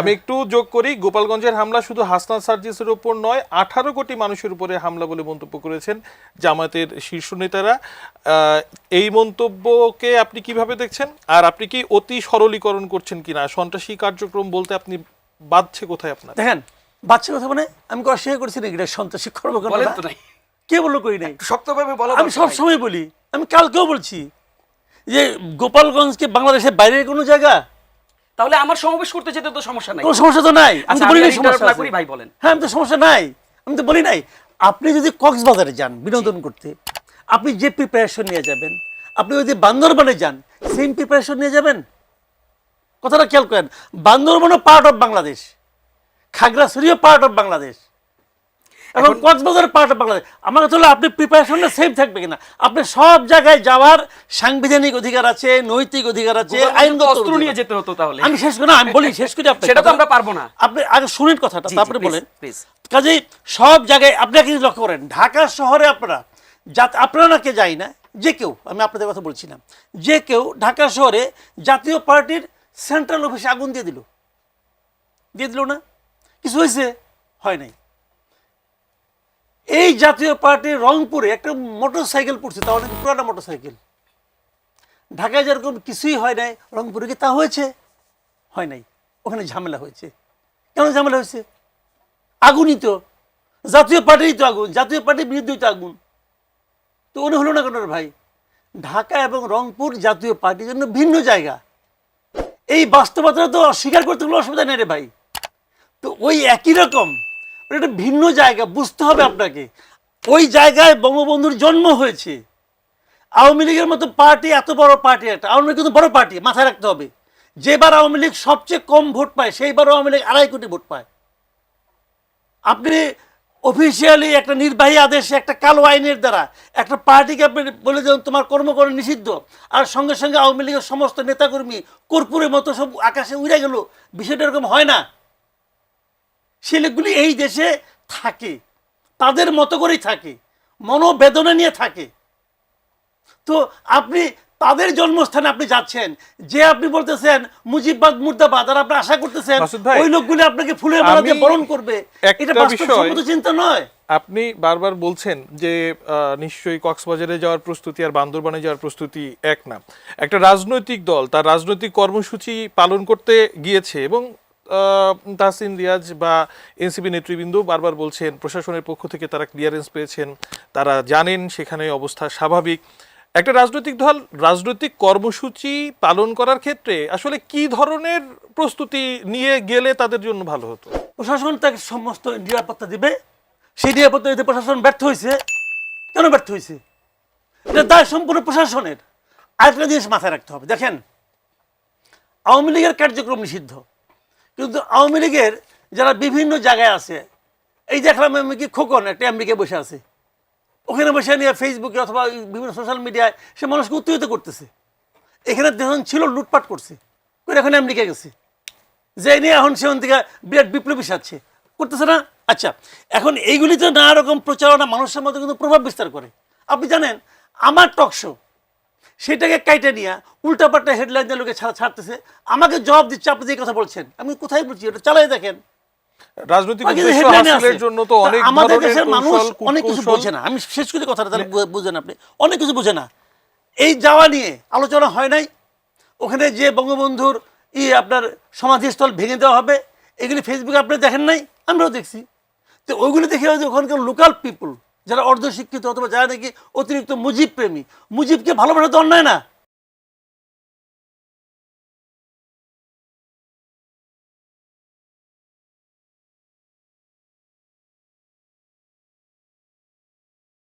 আমি একটু যোগ করি গোপালগঞ্জের হামলা শুধু হাসনাত সার্জিসের উপর নয় আঠারো কোটি মানুষের উপরে হামলা বলে মন্তব্য করেছেন জামাতের শীর্ষ নেতারা। এই মন্তব্যকে আপনি কীভাবে দেখছেন? আর আপনি কি অতি সরলীকরণ করছেন কিনা? সন্ত্রাসী কার্যক্রম বলতে আপনি বাধছে কোথায় আপনার? দেখেন বাচ্চা কথা মানে আমি অস্বীকার করছি নাকি? এটা সন্ত্রাসী বলেন তো কর্মকাণ্ড নাই। কে বলল করি নাই। শক্তভাবে বলা আমি দরকার সব সময় বলি আমি কালকেও বলছি যে গোপালগঞ্জকে বাংলাদেশের বাইরের কোনো জায়গা তাহলে আমার সমাবেশ করতে যেতে তো সমস্যা নাই। কোনো সমস্যা তো নাই। আমি আচ্ছা, তো বলি আমি নাই সমস্যা না করি, ভাই বলেন। হ্যাঁ আমি তো সমস্যা নাই। আমি তো বলি নাই। আপনি যদি কক্সবাজারে যান বিনোদন করতে আপনি যে প্রিপারেশন নিয়ে যাবেন আপনি যদি বান্দরবানে যান সেম প্রিপারেশন নিয়ে যাবেন? কথাটা খেয়াল করেন। বান্দরবানও পার্ট অফ বাংলাদেশ। খাগড়াছড়িও পার্ট অফ বাংলাদেশ। এখন কক্সবাজার পার্ট বাংলাদেশ। আমার কথা হলো আপনি প্রিপারেশনটা সেম থাকবে কিনা? আপনি সব জায়গায় যাওয়ার সাংবিধানিক অধিকার আছে নৈতিক অধিকার আছে আইনগত অস্ত্র নিয়ে যেতে হতো তাহলে। আমি শেষ করি না, আমি বলি শেষ করি আপনাকে সেটা তো আমরা পারব না। আপনি আগে শুনেন কথাটা তারপরে বলেন। please। কাজেই সব জায়গায় আপনি জিনিস লক্ষ্য করেন ঢাকা শহরে আপনারা যাতে আপনারা না কে যাই না যে কেউ আমি আপনাদের কথা বলছি না যে কেউ ঢাকা শহরে জাতীয় পার্টির সেন্ট্রাল অফিসে আগুন দিয়ে দিল। দিয়ে দিল না? কিছু হয়েছে? হয় নাই। এই জাতীয় পার্টির রংপুরে একটা মোটর সাইকেল পড়ছে তা অনেক পুরানো মোটর সাইকেল ঢাকায় যেরকম কিছুই হয় নাই, রংপুরে কি তা হয়েছে? হয় নাই। ওখানে ঝামেলা হয়েছে। কেন ঝামেলা হয়েছে? আগুনই তো। জাতীয় পার্টিরই তো আগুন, জাতীয় পার্টির বিরুদ্ধেই তো আগুন। তো উনি হলো না কেন ভাই? ঢাকা এবং রংপুর জাতীয় পার্টির জন্য ভিন্ন জায়গা। এই বাস্তবতা তো অস্বীকার করতে কোনো অসুবিধা নেই রে ভাই। তো ওই একই রকম। একটা ভিন্ন জায়গা, বুঝতে হবে আপনাকে। ওই জায়গায় বঙ্গবন্ধুর জন্ম হয়েছে। আওয়ামী লীগের মতো পার্টি, এত বড় পার্টি একটা, আওয়ামী লীগ কিন্তু বড় পার্টি, মাথায় রাখতে হবে। যেবার আওয়ামী লীগ সবচেয়ে কম ভোট পায় সেইবার আওয়ামী লীগ আড়াই কোটি ভোট পায়। আপনি অফিসিয়ালি একটা নির্বাহী আদেশে একটা কালো আইনের দ্বারা একটা পার্টিকে আপনি বলে দেন তোমার কর্মকরণ নিষিদ্ধ। আর সঙ্গে সঙ্গে আওয়ামী লীগের সমস্ত নেতাকর্মী কর্পূরের মতো সব আকাশে উড়ে গেল। বিষয়টা এরকম হয় না। সে লোকগুলি এই দেশে থাকে তাদের মতো করেই থাকে মনোবেদনা নিয়ে থাকে। তো আপনি তাদের জন্মস্থানে আপনি যাচ্ছেন যে আপনি বলতেছেন মুজিববাদ মুর্দাবাদ আর আপনি আশা করতেছেন ওই লোকগুলি আপনাকে ফুলের মালা দিয়ে বরণ করবে এটা বাস্তবসম্মত চিন্তা নয়। আপনি বারবার বলছেন যে আহ, নিশ্চয়ই কক্সবাজারে যাওয়ার প্রস্তুতি আর বান্দরবানে যাওয়ার প্রস্তুতি এক না। একটা রাজনৈতিক দল তার রাজনৈতিক কর্মসূচি পালন করতে গিয়েছে এবং তাহসিন রিয়াজ বা এনসিপি নেতৃবৃন্দ বারবার বলছেন, প্রশাসনের পক্ষ থেকে তারা ক্লিয়ারেন্স পেয়েছেন, তারা জানেন সেখানে অবস্থা স্বাভাবিক। একটা রাজনৈতিক দল, রাজনৈতিক কর্মসূচি পালন করার ক্ষেত্রে আসলে কি ধরনের প্রস্তুতি নিয়ে গেলে তাদের জন্য ভালো হতো? প্রশাসন তাকে সমস্ত নিরাপত্তা দিবে। সেই নিরাপত্তা দিতে প্রশাসন ব্যর্থ হয়েছে। কেন ব্যর্থ হয়েছে? দায় সম্পূর্ণ প্রশাসনের। আরেকটা জিনিস মাথায় রাখতে হবে। দেখেন, আওয়ামী লীগের কার্যক্রম নিষিদ্ধ। কিন্তু আওয়ামী লীগের যারা বিভিন্ন জায়গায় আছে, এই দেখলাম আমি কি খোকন, একটা আমেরিকায় বসে আছে। ওখানে বসে নিয়ে ফেসবুকে অথবা বিভিন্ন সোশ্যাল মিডিয়ায় সে মানুষকে উত্তেজিত করতেছে। এখানে যখন ছিল, লুটপাট করছে। করে এখন আমেরিকা গেছে। যে নিয়ে এখন সেখান থেকে বিরাট বিপ্লবী সাজছে। করতেছে না? আচ্ছা এখন এইগুলি তো নানা রকম প্রচারণা মানুষের মধ্যে কিন্তু প্রভাব বিস্তার করে। আপনি জানেন, আমার টক শো সেটাকে কাইটে নিয়ে উল্টাপাল্টা হেডলাইন দিয়ে লোকে ছাড়তেছে। আমাকে জবাব দিচ্ছে আপনি যে কথা বলছেন। আমি কোথায় বলছি? এটা চালাই দেখেন। রাজনৈতিক বাকি উদ্দেশ্য headline এ হাসিলের আছে। জন্য তো অনেক আমাদের দেশের মানুষ অনেক কিছু বোঝে না। আমি শেষ করি কথাটা তাহলে বুঝেন আপনি। অনেক কিছু বোঝে না। এই যাওয়া নিয়ে আলোচনা হয় নাই। ওখানে যে বঙ্গবন্ধুর ই আপনার সমাধিস্থল ভেঙে দেওয়া হবে এগুলি ফেসবুকে আপনি দেখেন নাই? আমরাও দেখছি। তো ওইগুলি দেখে ওখানকার লোকাল পিপুল যারা অর্ধশিক্ষিত অথবা যারা নাকি অতিরিক্ত মুজিব প্রেমী মুজিবকে ভালোবাসা তো অন্যায় না।